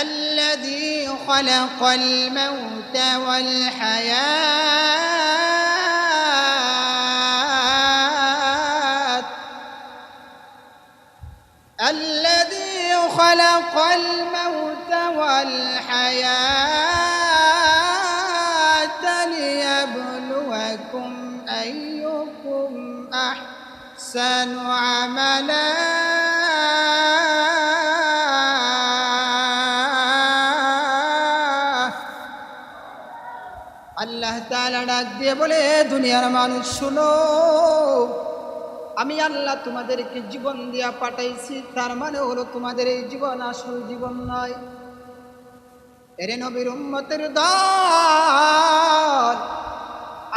الذي خلق الموت والحياة. الذي خلق الموت والحياة ليبلوكم أيكم أحسن عملا. ডাক দিয়ে বলে দুনিয়ার মানুষ, শুনো। আমি আল্লাহ তোমাদেরকে জীবন দিয়া পাঠাইছি। তার মানে হলো তোমাদের এই জীবন আসল জীবন নয়। এরে নবীর উম্মতের দল।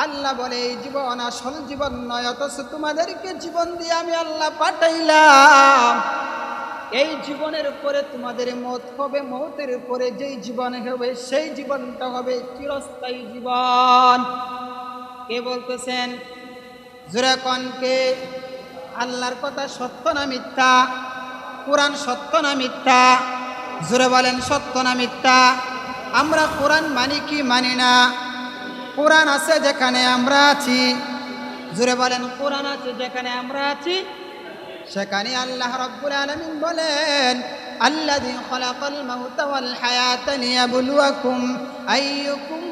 আল্লাহ বলে, এই জীবন আসল জীবন নয়, অথচ তোমাদেরকে জীবন দিয়ে আমি আল্লাহ পাঠাইলাম। এই জীবনের উপরে তোমাদের মত হবে, মতের উপরে যেই জীবন হবে, সেই জীবনটা হবে চিরস্থায়ী জীবন। কে বলতেছেন? জুরাকনকে আল্লাহর কথা সত্য না মিথ্যা? কোরআন সত্য না মিথ্যা? জুরে বলেন, সত্য না মিথ্যা? আমরা কোরআন মানি কি মানি না? কোরআন আছে যেখানে আমরা আছি। জুরে বলেন, কোরআন আছে যেখানে আমরা আছি। সেখানে আল্লাহ রাব্বুল আলামিন বলেন আল্লাযী খালাকাল মাউতা ওয়াল হায়াতা লিয়াবলুয়াকুম আইয়ুকুম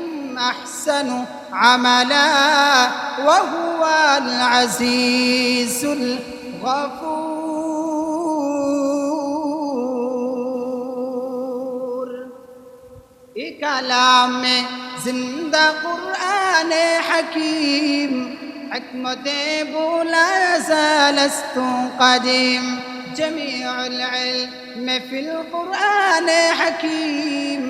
আহসানু আমালা ওয়া হুয়াল আজিজুল গফুর এ কালামে জিন্দা কুরআন হাকিম حكمة بولا زالست قديم جميع العلم في القرآن حكيم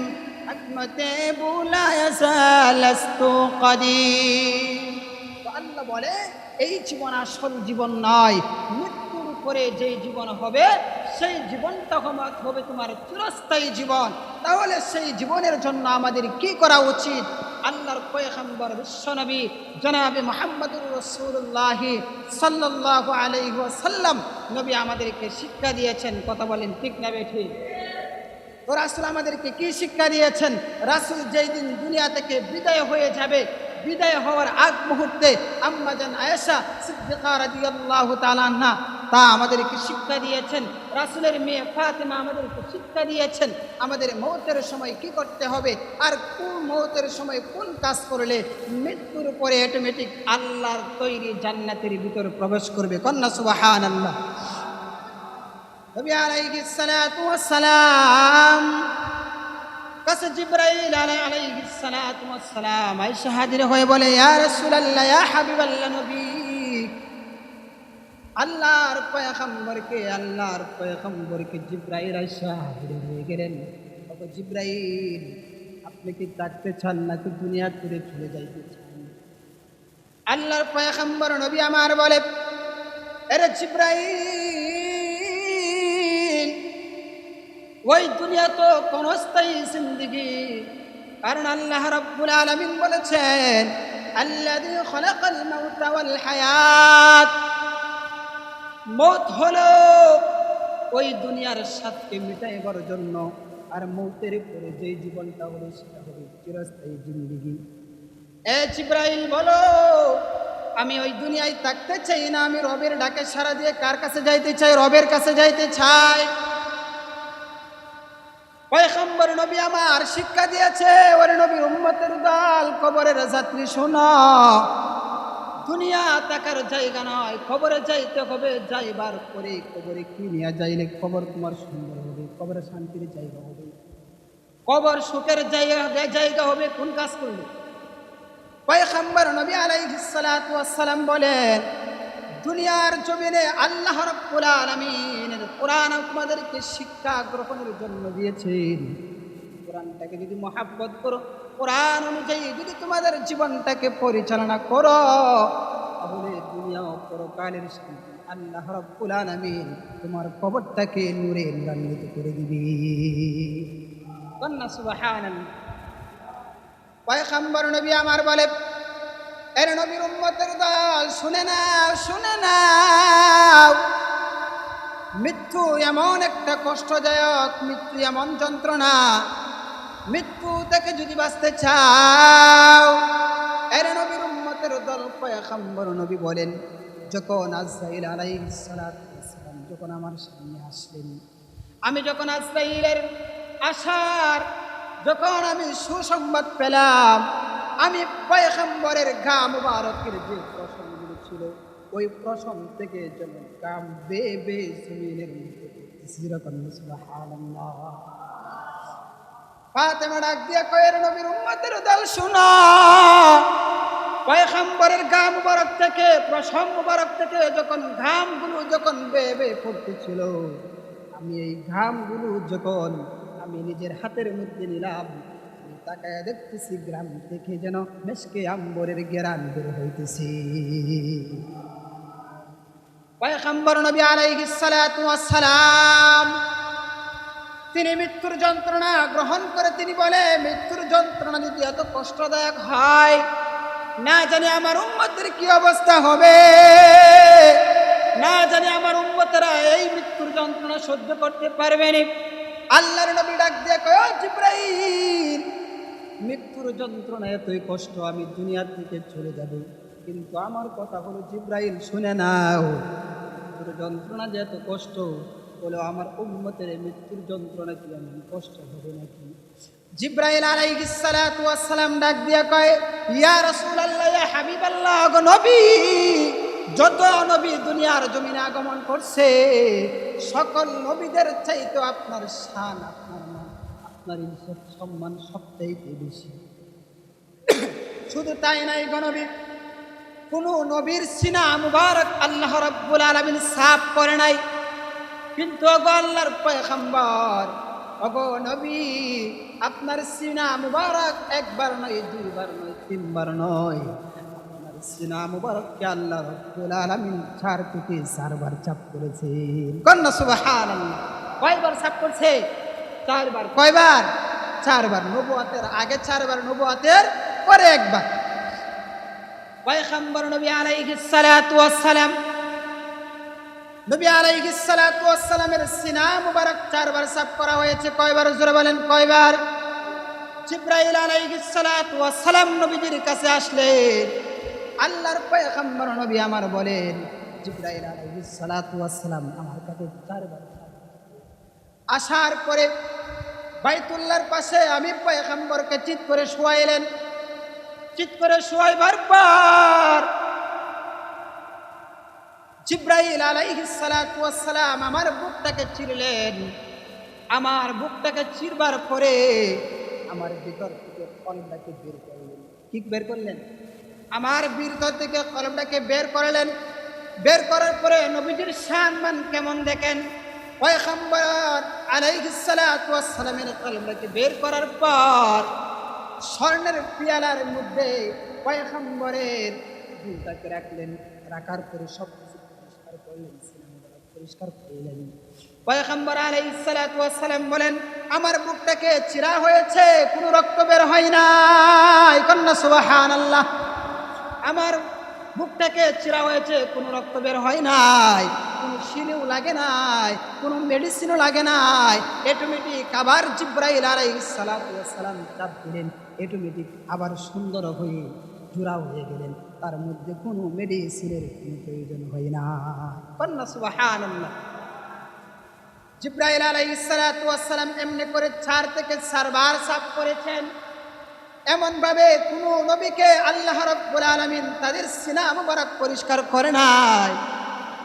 حكمة بولا يزالست قديم আল্লাহ বলে এই জীবন আসল জীবন নয় মৃত্যুর পরে যেই জীবন হবে সেই জীবনটা হবে- হবে তোমার চিরস্থায়ী জীবন তাহলে সেই জীবনের জন্য আমাদের কি করা উচিত আল্লাহর পয়গম্বর বিশ্বনবী জনাবে মোহাম্মদুর রসুল্লাহ সাল্লাহ আলাইহি সাল্লাম নবী আমাদেরকে শিক্ষা দিয়েছেন। কথা বলেন ঠিক না বেঠি? তো রাসুল আমাদেরকে কি শিক্ষা দিয়েছেন? রাসুল যেই দিন দুনিয়া থেকে বিদায় হয়ে যাবে, বিদায় হওয়ার আগ মুহূর্তে আম্মাজান আয়েশা সিদ্দিকা রাদিয়াল্লাহু তাআলা আনহা তা আমাদেরকে শিক্ষা দিয়েছেন। রাসুলের মেয়ে ফাতেমা আমাদেরকে শিক্ষা দিয়েছেন। আমাদের মৌতের সময় কি করতে হবে? আর কোন মৌতের সময় কোন কাজ করলে মৃত্যুর পরে অটোমেটিক আল্লাহর তৈরি জান্নাতের ভিতরে প্রবেশ করবে? কন্যা সুবহানাল্লাহ। আল্লাহ সালাম সালাম হাজির হয়ে বলে, ইয়া নবী আল্লাহর পয়গম্বরকে আল্লাহর পয়গম্বরকে জিব্রাইল আয়েশা হাজির হয়ে গেলেন। জিব্রাইল, আপনি কি থাকতে চান নাকি দুনিয়া ছেড়ে চলে যাইতে চান? আল্লাহর পয়গম্বর নবী আমার বলে, এরে জিব্রাইল, ওই দুনিয়া তো ক্ষণস্থায়ী জিন্দিগি। কারণ আল্লাহ রাব্বুল আলামিন বলেছেন, আল্লাযী খলাকাল মাউতা হায়াত। মৌত হলো ওই দুনিয়ার স্বাদকে মিটাইবার জন্য আর মৌতের পরে যেই জীবনটা হলো সেটা হবে চিরস্থায়ী জিন্দিগি। এ জিব্রাইল বলো, আমি ওই দুনিয়ায় থাকতে চাই না, আমি রবের ডাকে সারা দিয়ে কার কাছে যাইতে চাই, রবের কাছে যাইতে চাই। পয়গম্বর নবী আমার শিক্ষা দিয়েছে, ওরে নবীর উম্মতের দল কবরের যাত্রী শোনো। দুনিয়া তাকার জায়গা নয় খবরে যাইতে হবে, যাইবার পরে কবরে কি নিয়ে যাইলে? খবর তোমার সুন্দর হবে, কবরে শান্তির জায়গা হবে। কবর সুখের জায়গা জায়গা হবে কোন কাজ করলে? পয়গম্বর নবী ওয়াস বলেন, দুনিয়ার জমিনে আল্লাহ রাব্বুল আলামিনের কোরআন তোমাদেরকে শিক্ষা গ্রহণের জন্য দিয়েছেন। কোরআনটাকে যদি মহাব্বত করো কোরআন অনুযায়ী যদি তোমাদের জীবনটাকে পরিচালনা করো, তাহলে দুনিয়া ও পরকালের আল্লাহ রাব্বুল আলামিন তোমার কবরটাকে নূরে রান্বিত করে দিবে। কন্যা সুবহানাল্লাহ পয়গম্বর নবী আমার বলে, এর নবীর উম্মতের দল, শুনে নাও শুনে নাও। মৃত্যু এমন একটা কষ্টদায়ক, মৃত্যু এমন যন্ত্রণা মৃত্যু থেকে যদি বাঁচতে চাও, এর নবীর উম্মতের দল পয়গম্বর নবী বলেন, যখন আজরাইল আলাইহিস সালাতু সালাম যখন আমার সামনে আসলেন, আমি যখন আজরাইলের আসার যখন আমি সুসংবাদ পেলাম, আমি পয়গম্বরের গা মুবারকের যে প্রসঙ্গগুলো ছিল, ওই প্রসঙ্গ থেকে যেন গাম বে বে জমিনের মধ্যে ফাতেমা ডাক দিয়া কয়ের নবীর উম্মতের দল শোনা। পয়গম্বরের গা মুবারক থেকে প্রসম মুবারক থেকে যখন ঘামগুলো যখন বেয়ে বেয়ে পড়তেছিল আমি এই ঘামগুলো যখন আমি নিজের হাতের মধ্যে নিলাম তাকায় দেখতেছি গ্রাম থেকে যেন মেশকে আম্বরের গেরান বের হইতেছি। পয়গম্বর নবী আলাইহিস সালাতু ওয়াস সালাম তিনি মৃত্যুর যন্ত্রণা গ্রহণ করে তিনি বলে, মৃত্যুর যন্ত্রণা যদি এত কষ্টদায়ক হয়, না জানি আমার উন্মতের কি অবস্থা হবে। না জানি আমার উন্মতেরা এই মৃত্যুর যন্ত্রণা সহ্য করতে পারবেনি আল্লাহর নবী ডাক দিয়ে কয়, "ও জিব্রাইল, মৃত্যুর যন্ত্রণা এতই কষ্ট, আমি দুনিয়ার থেকে চলে যাব। কিন্তু আমার কথা হলো, জিব্রাইল, শুনে নাও, মৃত্যুর যন্ত্রণা যে এত কষ্ট বলে, আমার উম্মতের মৃত্যুর যন্ত্রণা কি? এমন কষ্ট হবে নাকি? জিব্রাইল আলাইহিস সালাতু ওয়াস সালাম ডাক দিয়া কয়, ইয়া রাসূলুল্লাহ, ইয়া নবী! যত নবী দুনিয়ার জমিনে আগমন করছে, সকল নবীদের চাইতে আপনার শান, আপনার মান, আপনার ইজ্জত, সম্মান সবচাইতে বেশি। শুধু তাই নাই গণবী কোন নবীর সিনা মুবারক আল্লাহ রাব্বুল আলামিন সাফ করে নাই। কিন্তু অগো আল্লাহর পয়গম্বর অগো নবী, আপনার সিনা মুবারক একবার নয়, দুইবার নয়, তিনবার নয়। আপনার সিনা মুবারককে আল্লাহ রাব্বুল আলামিন চার থেকে চারবার চাপ করেছেন। কন্যা সুবহানাল্লাহ? কয়বার চাপ করছে? চারবার। কয়বার? চারবার নবুয়াতের আগে, চারবার নবুয়াতের পরে একবার। পয়গম্বর নবী আলাইহিস সালাতু ওয়াস সালাম নবী আলাইহিস সালাতু ওয়াস সিনা মুবারক চারবার সাফ করা হয়েছে। কয়বার? জোরে বলেন, কয়বার? জিব্রাইল আলাইহিস সালাতু ওয়াস সালাম নবীজির কাছে আসলেন। আল্লাহর পয়গম্বর নবী আমার বলেন, জিব্রাইল আলাইহিস সালাতু ওয়াস সালাম আমার কাছে চারবার আসার পরে বাইতুল্লাহর পাশে আমি পয়গম্বরকে চিৎ করে শোয়াইলেন। চিৎ করে শোয়াইবার পর জিব্রাইল আলাইহিস সালাতু ওয়াস সালাম আমার বুকটাকে চিরলেন। আমার বুকটাকে চিরবার পরে আমার ভিতর থেকে কলমটাকে বের করলেন। কি বের করলেন? আমার ভিতর থেকে কলমটাকে বের করলেন। বের করার পরে নবীজির সম্মান কেমন দেখেন? পয়গম্বর আলাইহিস সালাতু ওয়াস সালামের কলমটাকে বের করার পর স্বর্ণের পিয়ালার মধ্যে পয়গম্বরের দুটাকে রাখলেন। রাখার পরে সব পরিষ্কার করলেন পয়গম্বর বলেন, আমার বুকটাকে চিরা হয়েছে, কোনো রক্ত বের হয় নাই। কন্যা, সুবহানাল্লাহ, আমার বুকটাকে চিরা হয়েছে, কোনো রক্ত বের হয় নাই। কোনো শিলেও লাগে নাই, কোনো মেডিসিনও লাগে নাই। অটোমেটিক আবার জিব্রাইল ওয়াস সালাম চাপ দিলেন। অটোমেটিক আবার সুন্দর হয়ে জোড়া হয়ে গেলেন। তার মধ্যে কোনো মেডিসিনের কোনো প্রয়োজন হয় না। কন্যা আলাইহিস সালাতু ওয়াস এমনি করে চার থেকে চারবার সাফ করেছেন। এমন ভাবে কোনো নবীকে আল্লাহ রাব্বুল আলামিন তাদের সিনা মুবারক পরিষ্কার করে নাই।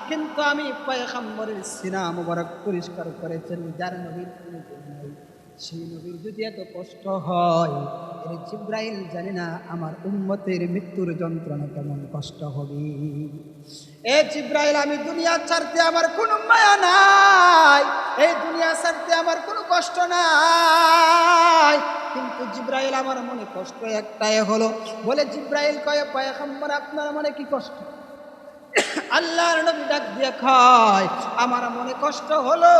কিন্তু আমি পয়গম্বরের সিনা মুবারক পরিষ্কার করেছেন, যার নবীর কোনো সেই নবীর যদি এত কষ্ট হয় এর জিব্রাইল জানি না আমার উম্মতের মৃত্যুর যন্ত্রণা কেমন কষ্ট হবে। এ জিব্রাইল, আমি দুনিয়া ছাড়তে আমার কোনো মায়া নাই, এই দুনিয়া ছাড়তে আমার কোনো কষ্ট নাই। কিন্তু জিব্রাইল আমার মনে কষ্ট একটাই হলো, বলে জিব্রাইল কয়ে, পয়গম্বর, আপনার মনে কি কষ্ট? আল্লাহর নবী ডাক দিয়ে খায় আমার মনে কষ্ট হলো।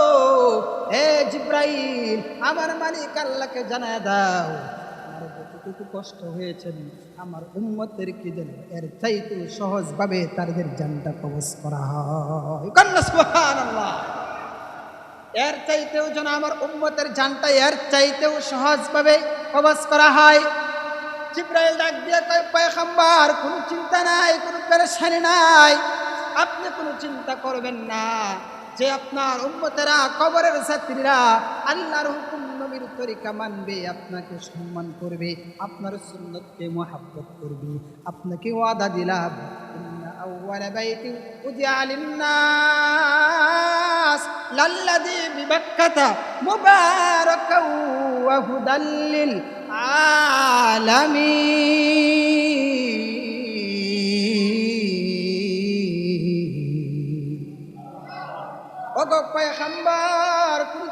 হে জিব্রাইল, আমার মালিক আল্লাহকে জানায় দাও। যতটুকু কষ্ট হয়েছে, আমার উম্মতের কি যেন এর চাইতে সহজভাবে তাদের জানটা কবজ করা হয়। এর চাইতেও যেন আমার উম্মতের জানটা এর চাইতেও সহজভাবে কবজ করা হয়। জিব্রাইল ডাক দিয়ে কয়, পয়গম্বর, কোনো চিন্তা নাই, কোনো পেরেশানি নাই। আপনি কোনো চিন্তা করবেন না। যে আপনার উম্মতেরা, কবরের ছাত্রীরা আল্লাহর হুকুম নবীর তরিকা মানবে, আপনাকে সম্মান করবে, আপনার সুন্নতকে মহাব্বত করবে। আপনাকে ওয়াদা দিলাম লাল্লাযী বিবাক্কাতা মুবারাকাও ওয়া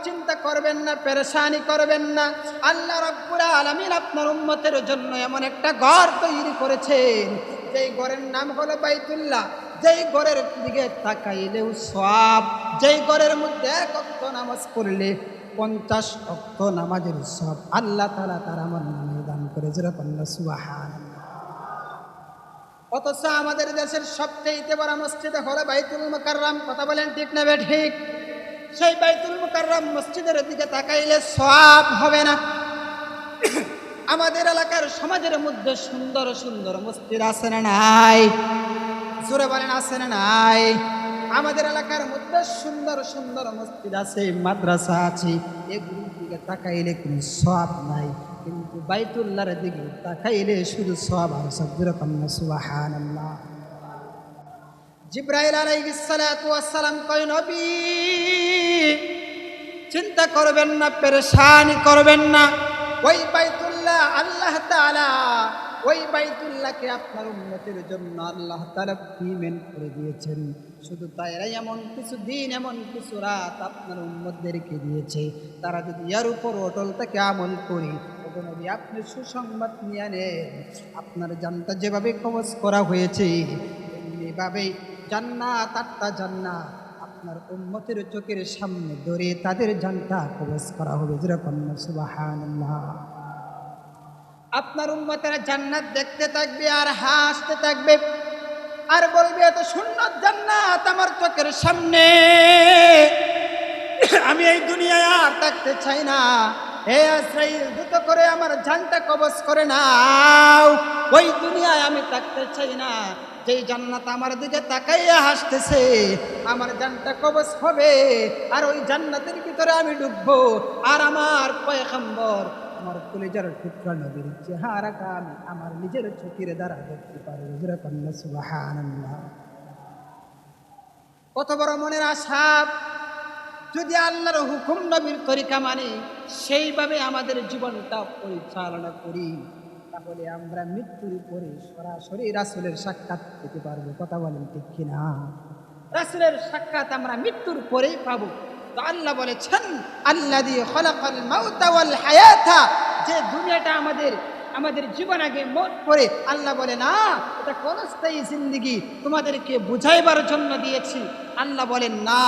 চিন্তা করবেন না, পেরেশানি করবেন না। আল্লাহ রাব্বুল আলামিন আপনার উম্মতের জন্য এমন একটা ঘর তৈরি করেছেন। যেই ঘরের নাম হলো বাইতুল্লাহ। যেই ঘরের দিকে তাকাইলেও সব যেই ঘরের মধ্যে অক্ত নামাজ পড়লে পঞ্চাশ অক্ত নামাজের সব আল্লাহ তালা তার আমার নামে দান করে সুবাহান অথচ আমাদের দেশের সবচেয়ে বড় মসজিদে হলো বাইতুল মুকাররম, কথা বলেন ঠিক না ঠিক? সেই বাইতুল মুকাররম মসজিদের দিকে তাকাইলে সব হবে না। আমাদের এলাকার সমাজের মধ্যে সুন্দর সুন্দর মসজিদ আছে না নাই? জোরে বলেন, আছে না নাই? আমাদের এলাকার মধ্যে সুন্দর সুন্দর মসজিদ আছে, মাদ্রাসা আছে। এগুলোর দিকে তাকাইলে কোনো সব নাই। কিন্তু বাইতুল্লাহর দিকে তাকাইলে শুধু সব আর সব যেরকম না, সুবহানাল্লাহ। জিব্রাইল আলাইহিস সালাতু ওয়াস সালাম কয়, নবী, চিন্তা করবেন না, পেরেশানি করবেন না। ওই বাইতুল্লাহ আল্লাহ তাআলা, ওই বাইতুল্লাহকে আপনার উন্নতির জন্য আল্লাহ তাআলা পেমেন্ট করে দিয়েছেন। শুধু তাইরাই এমন কিছু দিন, এমন কিছু রাত আপনার উম্মতদেরকে দিয়েছে। তারা যদি ইয়ার উপর অটল তাকে আমল করি। আপনি সুসংবাদ নিয়ে নেন। আপনার জানটা যেভাবে কবজ করা হয়েছে এমনিভাবে জান্নাত আটটা জান্নাত আপনার উম্মতের চোখের সামনে ধরে তাদের জানটা কবজ করা হবে। যেরকম সুবহানাল্লাহ। আপনার উম্মতেরা জান্নাত দেখতে থাকবে আর হাসতে থাকবে। আর বলবে, এত সুন্নত জান্নাত আমার চোখের সামনে। আমি এই দুনিয়ায় আর থাকতে চাই না। হে আশ্রাইল দ্রুত করে আমার জানটা কবজ করে নাও। ওই দুনিয়ায় আমি থাকতে চাই না। যেই জান্নাত আমার দিকে তাকাইয়া হাসতেছে, আমার জানটা কবজ হবে। আর ওই জান্নাতের ভিতরে আমি ডুববো। আর আমার পয়গম্বর আমার কলেজার টুকরা নবীর চেহারাটা আমি আমার নিজের চোখের দ্বারা দেখতে পারব। যেরকম সুবহানাল্লাহ। কত বড় মনের আশা। যদি আল্লাহর হুকুম নবীর তরিকা মানে সেইভাবে আমাদের জীবনটা পরিচালনা করি। তাহলে আমরা মৃত্যুর উপরে সরাসরি রাসুলের সাক্ষাৎ পেতে পারব। কথা বলেন ঠিক কিনা? রাসুলের সাক্ষাৎ আমরা মৃত্যুর পরেই পাবো। তো আল্লাহ বলেছেন আল্লাহ দিয়ে খলাকাল মাউতাওয়াল হায়াতা। যে দুনিয়াটা আমাদের আমাদের জীবন আগে মত করে আল্লাহ বলে, না, এটা ক্ষণস্থায়ী জিন্দিগি। তোমাদেরকে বুঝাইবার জন্য দিয়েছি। আল্লাহ বলেন, না,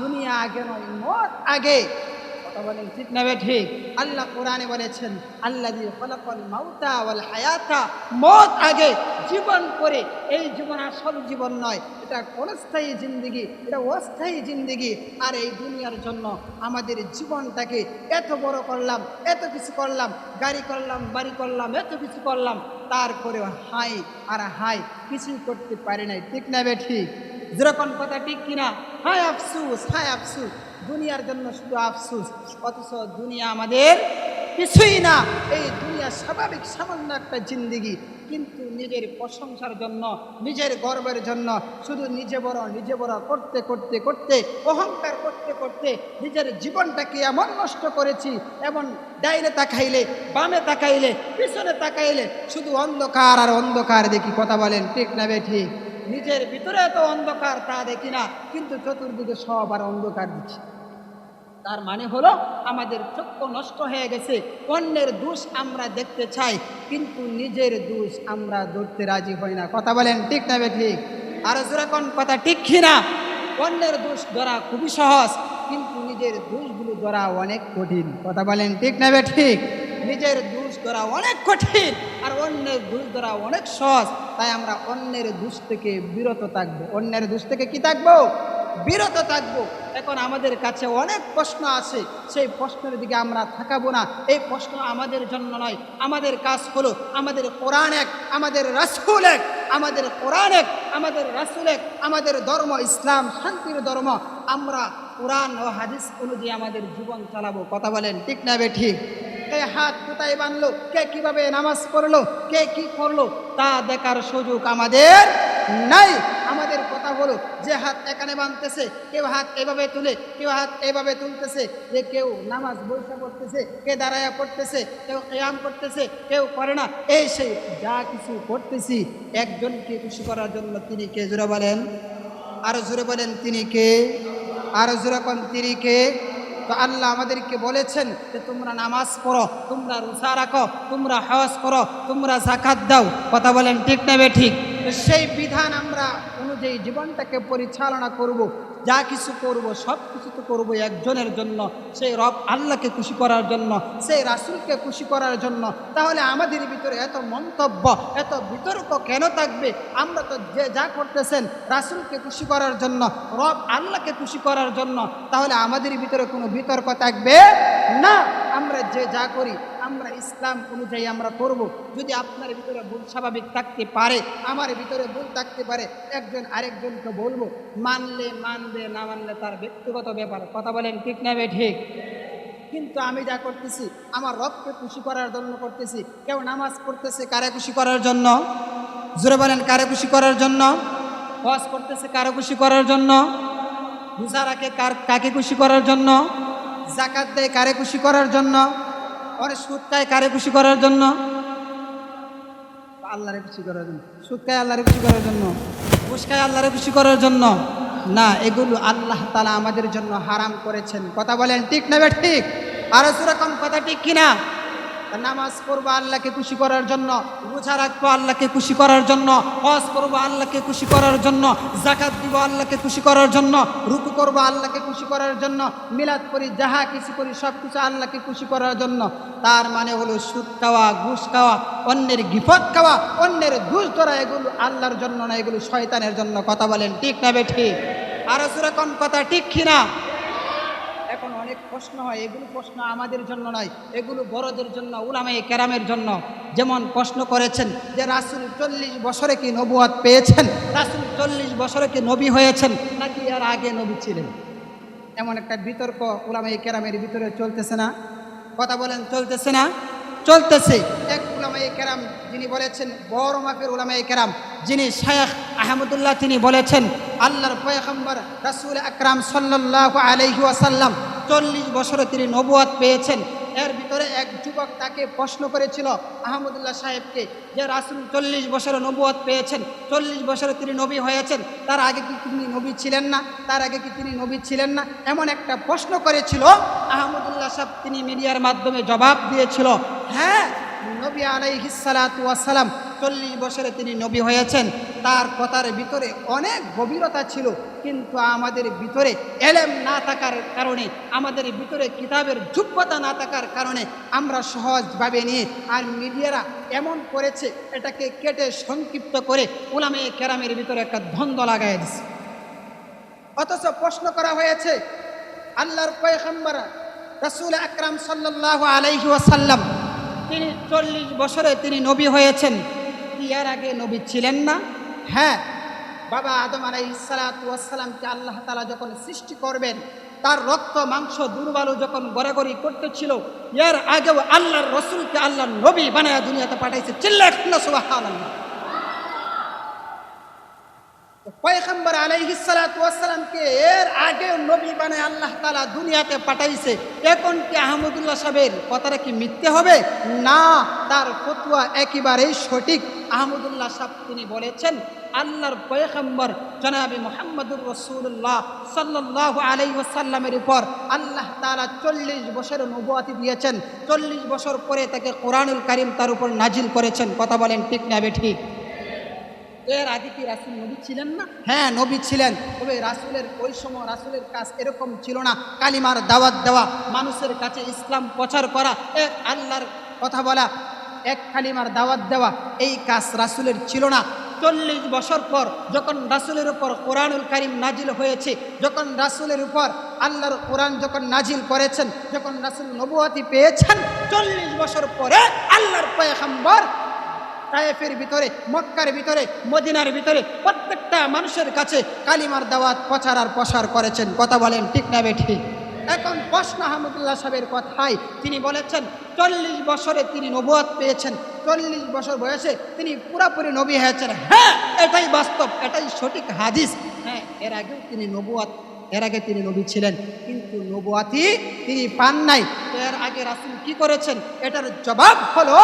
দুনিয়া আগে নয় মত আগে। কথা বলেন, ঠিক না ঠিক? আল্লাহ কোরআনে বলেছেন আল্লাহ মাউতা ওয়াল হায়াতা মত আগে জীবন করে, এই জীবন আসল জীবন নয়, এটা ক্ষণস্থায়ী জিন্দিগি, এটা অস্থায়ী জিন্দিগি, আর এই দুনিয়ার জন্য আমাদের জীবনটাকে এত বড় করলাম, এত কিছু করলাম, গাড়ি করলাম, বাড়ি করলাম, এত কিছু করলাম, তারপরেও হাই আর হাই কিছুই করতে পারি নাই, ঠিক না ঠিক? যেরকম কথা ঠিক কিনা? হায় আফসুস হায় আফসুস। দুনিয়ার জন্য শুধু আফসুস, অথচ দুনিয়া আমাদের কিছুই না। এই দুনিয়া স্বাভাবিক সামান্য একটা জিন্দিগি, কিন্তু নিজের প্রশংসার জন্য, নিজের গর্বের জন্য, শুধু নিজে বড় নিজে বড় করতে করতে করতে, অহংকার করতে করতে নিজের জীবনটাকে এমন নষ্ট করেছি, এমন ডাইরে তাকাইলে, বামে তাকাইলে, পিছনে তাকাইলে শুধু অন্ধকার আর অন্ধকার দেখি, কথা বলেন ঠিক না বে ঠিক? নিজের ভিতরে তো অন্ধকার তা দেখি না, কিন্তু চতুর্দিকে সব আর অন্ধকার দিচ্ছি। তার মানে হলো, আমাদের চক্ষু নষ্ট হয়ে গেছে, অন্যের দোষ আমরা দেখতে চাই, কিন্তু নিজের দোষ আমরা ধরতে রাজি হই না। কথা বলেন ঠিক না ঠিক? আর যেরকম কথা ঠিক না? অন্যের দোষ ধরা খুবই সহজ, কিন্তু নিজের দোষগুলো ধরা অনেক কঠিন। কথা বলেন ঠিক না ঠিক? নিজের দোষ ধরা অনেক কঠিন আর অন্যের দোষ ধরা অনেক সহজ। তাই আমরা অন্যের দোষ থেকে বিরত থাকব। অন্যের দোষ থেকে কি থাকব? বিরত থাকব। এখন আমাদের কাছে অনেক প্রশ্ন আছে। সেই প্রশ্নের দিকে আমরা থাকাবো না। এই প্রশ্ন আমাদের জন্য নয়। আমাদের কাজ হলো আমাদের কোরআন এক, আমাদের রাসুল এক, আমাদের কোরআন এক, আমাদের রাসুল এক, আমাদের ধর্ম, ইসলাম, শান্তির ধর্ম। আমরা কোরআন ও হাদিস অনুযায়ী আমাদের জীবন চালাবো। কথা বলেন ঠিক না বে ঠিক? কে হাত কোথায় বানলো? কে কীভাবে নামাজ পড়ল? কে কি করল? তা দেখার সুযোগ আমাদের নাই। আমাদের কথা হলো, যে হাত এখানে বানতেছে, কেউ হাত এভাবে তুলে, কেউ হাত এভাবে তুলতেছে, যে কেউ নামাজ বৈশা পড়তেছে, কে দাঁড়ায়া পড়তেছে, কেউ কেয়াম করতেছে, কেউ করে না। এই সেই যা কিছু করতেছি, একজনকে খুশি করার জন্য তিনি কে? জোরে বলেন। আরও জোরে বলেন, তিনি কে? আরও জোরে কোন তিনি কে? তো আল্লাহ আমাদেরকে বলেছেন যে তোমরা নামাজ পড়ো, তোমরা রোজা রাখো, তোমরা হজ করো, তোমরা জাকাত দাও। কথা বলেন ঠিক না বে ঠিক? সেই বিধান আমরা অনুযায়ী জীবনটাকে পরিচালনা করব, যা কিছু করব, সব কিছু তো করব একজনের জন্য, সেই রব আল্লাহকে খুশি করার জন্য, সেই রাসুলকে খুশি করার জন্য। তাহলে আমাদের ভিতরে এত মন্তব্য, এত বিতর্ক কেন থাকবে? আমরা তো যে যা করতেছেন রাসুলকে খুশি করার জন্য, রব আল্লাহকে খুশি করার জন্য, তাহলে আমাদের ভিতরে কোনো বিতর্ক থাকবে না। আমরা যে যা করি আমরা ইসলাম অনুযায়ী আমরা করব। যদি আপনার ভিতরে ভুল স্বাভাবিক থাকতে পারে, আমার ভিতরে ভুল থাকতে পারে, একজন আরেকজনকে বলব, মানলে মানবে, না মানলে তার ব্যক্তিগত ব্যাপার। কথা বলেন ঠিক নেবে ঠিক? কিন্তু আমি যা করতেছি, আমার রবকে খুশি করার জন্য করতেছি। কেউ নামাজ পড়তেছে কারে খুশি করার জন্য? জোরে বলেন, কারে খুশি করার জন্য? হজ করতেছে কারে খুশি করার জন্য? রোজা রাখে কার কাকে খুশি করার জন্য? জাকাত দেয় কারে খুশি করার জন্য? অনেক সুদ খায় কারে খুশি করার জন্য? আল্লাহরে খুশি করার জন্য। সুদ খায় আল্লাহরে খুশি করার জন্য। ঘুষ খায় আল্লাহরে খুশি করার জন্য। না, এগুলো আল্লাহ তালা আমাদের জন্য হারাম করেছেন। কথা বলেন ঠিক না ঠিক? আরও সুরকম কথা ঠিক কিনা? নামাজ পড়ব আল্লাহকে খুশি করার জন্য, রোজা রাখব আল্লাহকে খুশি করার জন্য, হজ করব আল্লাহকে খুশি করার জন্য জাকাত দিব আল্লাহকে খুশি করার জন্য, রুকু করব আল্লাহকে খুশি করার জন্য, মিলাদ করি, যাহা কিছু করি, সব কিছু আল্লাহকে খুশি করার জন্য। তার মানে হলো সুদ খাওয়া, ঘুষ খাওয়া, অন্যের গিফত খাওয়া, অন্যের ঘুষ ধরা, এগুলো আল্লাহর জন্য না, এগুলো শয়তানের জন্য। কথা বলেন ঠিক না বে ঠিক? আরও সুরকম কথা, ঠিক কিনা অনেক প্রশ্ন হয়, এগুলো প্রশ্ন আমাদের জন্য নয়, এগুলো বড়দের জন্য উলামে কেরামের জন্য। যেমন প্রশ্ন করেছেন যে, রাসুল চল্লিশ বছরে কি নবুয়াত পেয়েছেন? রাসুল চল্লিশ বছরে কি নবী হয়েছেন? নাকি এর আগে নবী ছিলেন? এমন একটা বিতর্ক উলামে কেরামের ভিতরে চলতেছে না। কথা বলেন, চলতেছে না? চলতেছে। এক উলামাই কেরাম যিনি বলেছেন বড় মাপের উলামাই কেরাম যিনি শায়েখ আহমদুল্লাহ তিনি বলেছেন, আল্লাহর পয়গম্বর রাসূল আকরাম সাল্লাল্লাহু আলাইহি ওয়াসাল্লাম চল্লিশ বছরে তিনি নবুয়াত পেয়েছেন। এর ভিতরে এক যুবক তাকে প্রশ্ন করেছিল আহমদুল্লাহ সাহেবকে যে রাসুল চল্লিশ বছরে নবুয়াত পেয়েছেন, চল্লিশ বছরে তিনি নবী হয়েছেন, তার আগে কি তিনি নবী ছিলেন না? তার আগে কি তিনি নবী ছিলেন না? এমন একটা প্রশ্ন করেছিল, আহমদুল্লাহ সাহেব তিনি মিডিয়ার মাধ্যমে জবাব দিয়েছিল হ্যাঁ নবী আলাইহিসালাম চল্লিশ বছরে তিনি নবী হয়েছেন। তার কথার ভিতরে অনেক গভীরতা ছিল, কিন্তু আমাদের ভিতরে এলেম না থাকার কারণে, আমাদের ভিতরে কিতাবের যোগ্যতা না থাকার কারণে আমরা সহজভাবে নিয়ে আর মিডিয়ারা এমন করেছে, এটাকে কেটে সংক্ষিপ্ত করে উলামে কেরামের ভিতরে একটা দ্বন্দ্ব লাগাই দিছে। অথচ প্রশ্ন করা হয়েছে, আল্লাহর পয়গম্বর রাসূল আকরাম সাল্লাল্লাহু আলাইহি ওয়াসাল্লাম তিনি চল্লিশ বছরে তিনি নবী হয়েছেন। ইয়ার আগে নবী ছিলেন না? হ্যাঁ বাবা আদম আলাইসালামকে আল্লাহ তালা যখন সৃষ্টি করবেন, তার রক্ত, মাংস, দুর্বালু যখন গড়াগড়ি করতেছিল, এর আগেও আল্লাহর রসুলকে আল্লাহ নবী বানায় দুনিয়াতে পাঠাইছে। চিল্লা সুবাহ পয়গম্বর আলাইহিসালামকে এর আগে নবী বানায় আল্লাহ তালা দুনিয়াতে পাঠাইছে। এখন কি আহমদুল্লাহ সাহেবের কথাটা কি মিথ্যে হবে? না, তার ফতুয়া একেবারেই সঠিক। আহমদুল্লাহ সাহেব তিনি বলেছেন, আল্লাহর পয়গম্বর জনাবি মোহাম্মদুর রসুল্লাহ সাল্লাহ আলাই ওসাল্লামের উপর আল্লাহ তালা চল্লিশ বছর নবুয়াতি দিয়েছেন। চল্লিশ বছর পরে তাকে কোরআনুল করিম তার উপর নাজিল করেছেন। কথা বলেন ঠিক না বে ঠিক? এর আগে কি রাসুল নবী ছিলেন না? হ্যাঁ নবী ছিলেন। তবে রাসুলের ওই সময় রাসুলের কাজ এরকম ছিল না। কালিমার দাওয়াত দেওয়া, মানুষের কাছে ইসলাম প্রচার করা এক আল্লাহর কথা বলা, এক কালিমার দাওয়াত দেওয়া, এই কাজ রাসুলের ছিল না। চল্লিশ বছর পর যখন রাসুলের উপর কোরআনুল কারিম নাজিল হয়েছে, যখন রাসুলের উপর আল্লাহর কোরআন যখন নাজিল করেছেন, যখন রাসুল নবুয়াতি পেয়েছেন, চল্লিশ বছর পরে আল্লাহর পয়খাম্বর তায়েফের ভিতরে, মক্কার ভিতরে, মদিনার ভিতরে প্রত্যেকটা মানুষের কাছে কালিমার দাওয়াত, প্রচার আর প্রসার করেছেন। কথা বলেন ঠিক না বেঠি এখন প্রশ্ন আহমদুল্লাহ সাহেবের কথাই তিনি বলেছেন, চল্লিশ বছরে তিনি নবুয়াত পেয়েছেন। চল্লিশ বছর বয়সে তিনি পুরাপুরি নবী হয়েছেন। হ্যাঁ এটাই বাস্তব, এটাই সঠিক হাদিস। হ্যাঁ এর আগেও তিনি নবুয়াত এর আগে তিনি নবী ছিলেন, কিন্তু নবুয়াতি তিনি পান নাই। এর আগে রাসুল কি করেছেন? এটার জবাব হলো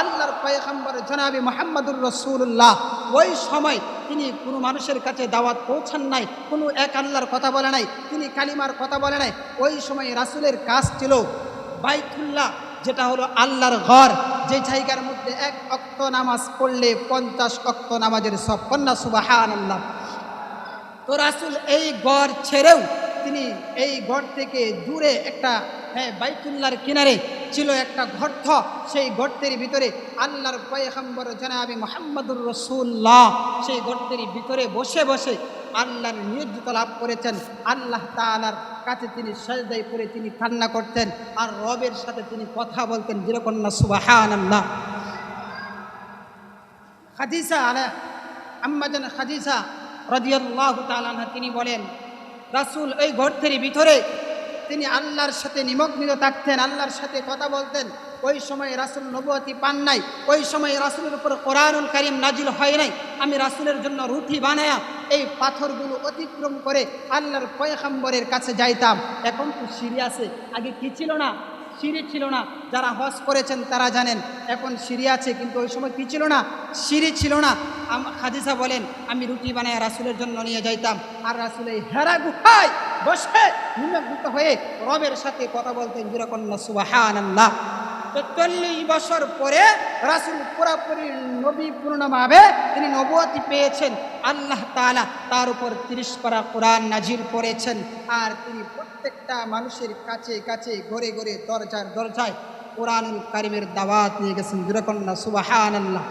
আল্লাহর পয়গম্বর জনাবি মোহাম্মদুর রসুল্লাহ ওই সময় তিনি কোনো মানুষের কাছে দাওয়াত পৌঁছান নাই, কোনো এক আল্লাহর কথা বলে নাই, তিনি কালিমার কথা বলে নাই। ওই সময় রাসুলের কাজ ছিল বাইতুল্লাহ, যেটা হলো আল্লাহর ঘর। যে জায়গার মধ্যে এক অক্ত নামাজ পড়লে পঞ্চাশ অক্ত নামাজের সব কন্যা সুবাহান আল্লাহ তো রাসুল এই গড় ছেড়েও তিনি এই গড় থেকে দূরে একটা হ্যাঁ বাইতুল্লাহর কিনারে ছিল একটা গর্ত। সেই গর্তের ভিতরে আল্লাহর পয়গম্বর জনাবি মোহাম্মদুর রসুল্লাহ সেই গর্তের ভিতরে বসে বসে আল্লাহর নিয়োজিত লাভ করেছেন। আল্লাহ তালার কাছে তিনি সাজদাই করে তিনি কান্না করতেন আর রবের সাথে তিনি কথা বলতেন। যেরকম না সুবাহান আল্লাহ খাদিসা আলা আম্মাজান খাদিসা তিনি বলেন, রাসুল ওই গর্তের ভিতরে তিনি আল্লাহর সাথে নিমগ্নিত থাকতেন, আল্লাহর সাথে কথা বলতেন। ওই সময় রাসুল নবতী পান নাই, ওই সময় রাসুলের উপর কোরআনুল কারিম নাজিল হয় নাই। আমি রাসুলের জন্য রুটি বানায়া এই পাথরগুলো অতিক্রম করে আল্লাহর পয়খাম্বরের কাছে যাইতাম। এখন তো আছে, আগে কি ছিল না? সিঁড়ি ছিল না। যারা হজ করেছেন তারা জানেন, এখন সিঁড়ি আছে, কিন্তু ওই সময় কী ছিল না? সিঁড়ি ছিল না। খাদিসা বলেন, আমি রুটি বানায় রাসুলের জন্য নিয়ে যাইতাম। আর রাসুল এই হেরা গুহায় বসে হয়ে রবের সাথে কথা বলতেন। যেরকম না সুবাহান আল্লাহ তো চল্লিশ বছর পরে রাসুল পুরাপুরি নবী পূর্ণভাবে তিনি নবতী পেয়েছেন। আল্লাহ তালা তার উপর তিরিশ পারা কোরআন নাজির করেছেন। আর তিনি প্রত্যেকটা মানুষের কাছে কাছে ঘরে ঘরে দরজার দরজায় কোরআনুল কারিমের দাওয়াত নিয়ে গেছেন। দুরকন্যা সুবাহান আল্লাহ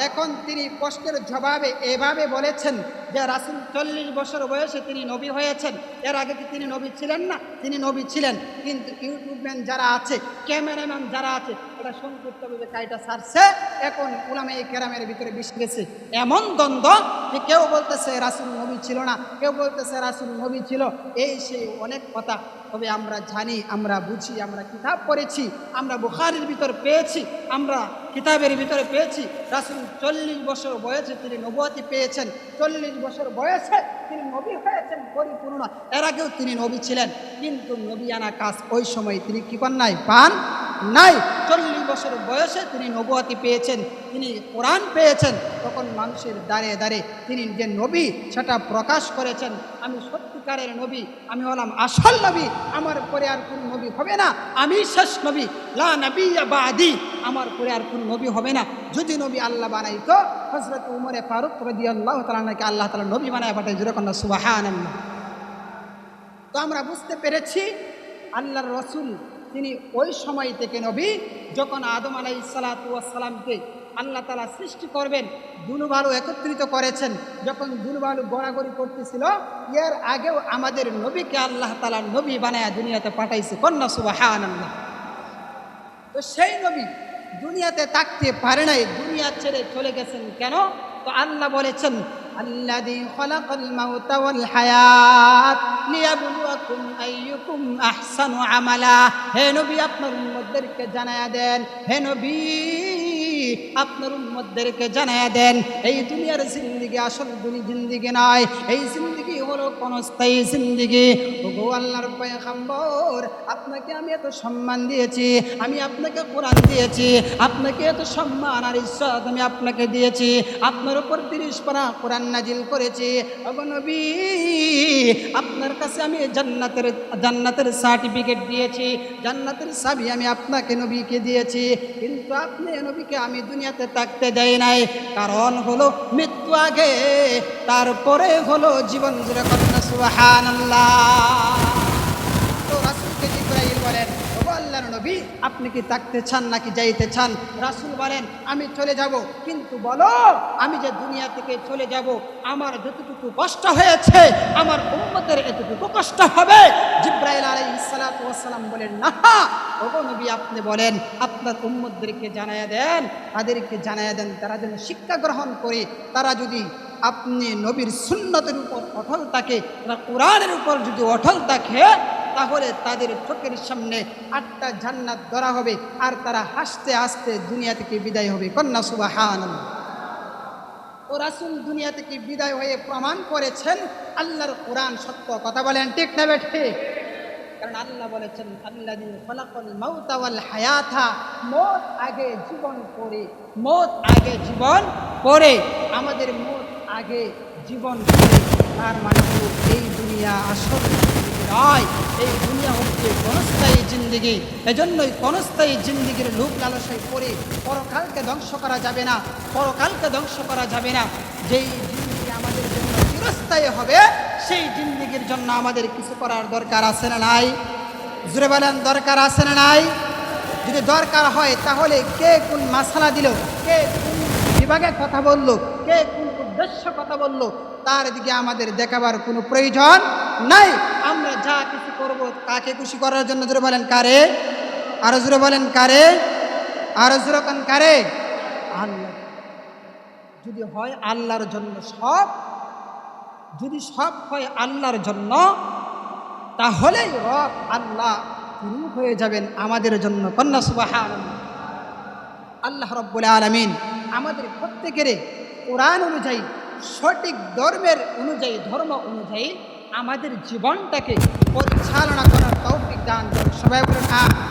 এখন তিনি প্রশ্নের জবাবে এভাবে বলেছেন যে রাসুল চল্লিশ বছর বয়সে তিনি নবী হয়েছেন। এর আগে কি তিনি নবী ছিলেন না? তিনি নবী ছিলেন। কিন্তু ইউটিউবম্যান যারা আছে, ক্যামেরাম্যান যারা আছে এটা সংক্ষিপ্তভাবে কাইটা সারছে। এখন উলামে কেরামের ভিতরে বেশি গেছে। এমন দ্বন্দ্ব যে কেউ বলতেছে রাসুল নবী ছিল না, কেউ বলতেছে রাসুল নবী ছিল, এই সেই অনেক কথা। তবে আমরা জানি, আমরা বুঝি, আমরা কিতাব পড়েছি, আমরা বুখারির ভিতর পেয়েছি, আমরা কিতাবের ভিতরে পেয়েছি। রাসুল চল্লিশ বছর বয়সে তিনি নবতী পেয়েছেন। চল্লিশ বছর বয়সে তিনি নবী হয়েছেন, পরিপূর্ণ এর আগেও তিনি নবী ছিলেন। কিন্তু নবী আনা কাজ ওই সময় তিনি কি নাই? পান নাই। চল্লিশ বছর বয়সে তিনি নবতী পেয়েছেন, তিনি কোরআন পেয়েছেন, তখন মানুষের দাঁড়ে দাঁড়ে তিনি যে নবী সেটা প্রকাশ করেছেন। আমি সত্যিকারের নবী, আমি হলাম আসল নবী, আমার পরে আর কোন নবী হবে না, আমি শেষ নবী। লা নবী বাদি, আমার পরে আর কোন নবী হবে না। যদি নবী আল্লাহ বানাইতো হজরত উমরে ফারুক রদি আল্লাহ তালাকে আল্লাহ তালা নবী বানায় পাঠাই যেরকম সুবাহান তো আমরা বুঝতে পেরেছি, আল্লাহর রসুল তিনি ওই সময় থেকে নবী, যখন আদম আলাই সালাতামকে আল্লাহ তালা সৃষ্টি করবেন দুনুবালু একত্রিত করেছেন, যখন দুনুবালু গড়াগড়ি করতেছিল, এর আগেও আমাদের নবীকে আল্লাহ তালা নবী বানায় দুনিয়াতে পাঠাইছে, কন্যা সুবাহান আল্লাহ তো সেই নবী দুনিয়াতে থাকতে পারে নাই, দুনিয়া ছেড়ে চলে গেছেন কেন? তো আল্লাহ বলেছেন আল্লাযী خلق الموت والحياة ليبلوكم أيكم أحسن عملا. হে নবী, আপনার উম্মতদেরকে জানায়া দেন। হে নবী, আপনার উম্মতদেরকে জানায়া দেন। এই দুনিয়ার জিন্দিগি আসল দুনি জিন্দিগি নয়। এই জিন্দিগি হলো ক্ষণস্থায়ী জিন্দিগি। ওগো আল্লাহর পয়গম্বর, আপনাকে আমি এত সম্মান দিয়েছি, আমি আপনাকে কোরআন দিয়েছি, আপনাকে এত সম্মান আর ইজ্জত আমি আপনাকে দিয়েছি, আপনার উপর তিরিশ পারা কোরআন নাজিল করেছি। ওগো নবী, আপনার কাছে আমি জান্নাতের জান্নাতের সার্টিফিকেট দিয়েছি, জান্নাতের সাবি আমি আপনাকে নবীকে দিয়েছি, কিন্তু আপনি নবীকে আমি দুনিয়াতে থাকতে দেয় নাই। কারণ হলো মৃত্যু আগে, তারপরে হলো জীবন জুড়ে কন্যা সুহান তো রাসুলকে জিব্রাইল বলেন ও আল্লাহর নবী, আপনি কি থাকতে চান নাকি যাইতে চান? রাসুল বলেন, আমি চলে যাব। কিন্তু বলো, আমি যে দুনিয়া থেকে চলে যাব, আমার যতটুকু কষ্ট হয়েছে, আমার উম্মতের এতটুকু কষ্ট হবে? জিব্রাইল ওয়াস সালাম বলেন, না ওগো নবী, আপনি বলেন, আপনার উম্মতদেরকে জানায়া দেন, তাদেরকে জানায়া দেন, তারা যেন শিক্ষা গ্রহণ করে, তারা যদি আপনি নবীর সুন্নতের উপর অটল থাকে, তারা কোরআনের উপর যদি অটল থাকে তাহলে তাদের চোখের সামনে আটটা জান্নাত ধরা হবে, আর তারা হাসতে হাসতে দুনিয়া থেকে বিদায় হবে। কন্যা সুবাহান ও রাসুল দুনিয়া থেকে বিদায় হয়ে প্রমাণ করেছেন, আল্লাহর কোরআন সত্য কথা বলেন, ঠিক না বেঠে? কারণ আল্লাহ বলেছেন আল্লাহ ফলাকল মাউতাওয়াল হায়াথা মত আগে জীবন পরে মত আগে জীবন পরে আমাদের মত আগে জীবন পরে তার মানে এই দুনিয়া আসল। নয় এই দুনিয়া হচ্ছে ক্ষণস্থায়ী জিন্দিগি। এজন্যই ক্ষণস্থায়ী জিন্দিগির লোক লালসায় পড়ে পরকালকে ধ্বংস করা যাবে না, পরকালকে ধ্বংস করা যাবে না। যেই জিন্দিগি আমাদের জন্য চিরস্থায়ী হবে, সেই জিন্দিগির জন্য আমাদের কিছু করার দরকার আছে না নাই? জুড়ে বলেন, দরকার আছে না নাই? যদি দরকার হয়, তাহলে কে কোন মাসালা দিল? কে কোন বিভাগে কথা বলল? কে কোন উদ্দেশ্য কথা বলল? তার দিকে আমাদের দেখাবার কোনো প্রয়োজন নাই। আমরা যা কিছু করব তাকে খুশি করার জন্য জুড়ে বলেন, কারে? আরও জুড়ে বলেন, কারে? আরও জুড়ে কোন, কারে? আল্লাহ। যদি হয় আল্লাহর জন্য সব, যদি সব হয় আল্লাহর জন্য, তাহলেই রব আল্লাহ তিনি হয়ে যাবেন আমাদের জন্য। কন্যা সুবাহান আল্লাহ রব্বুল আলমিন আমাদের প্রত্যেকের কোরআন অনুযায়ী সঠিক ধর্মের অনুযায়ী ধর্ম অনুযায়ী আমাদের জীবনটাকে পরিচালনা করার তৌফিক দান। সবাই বলুন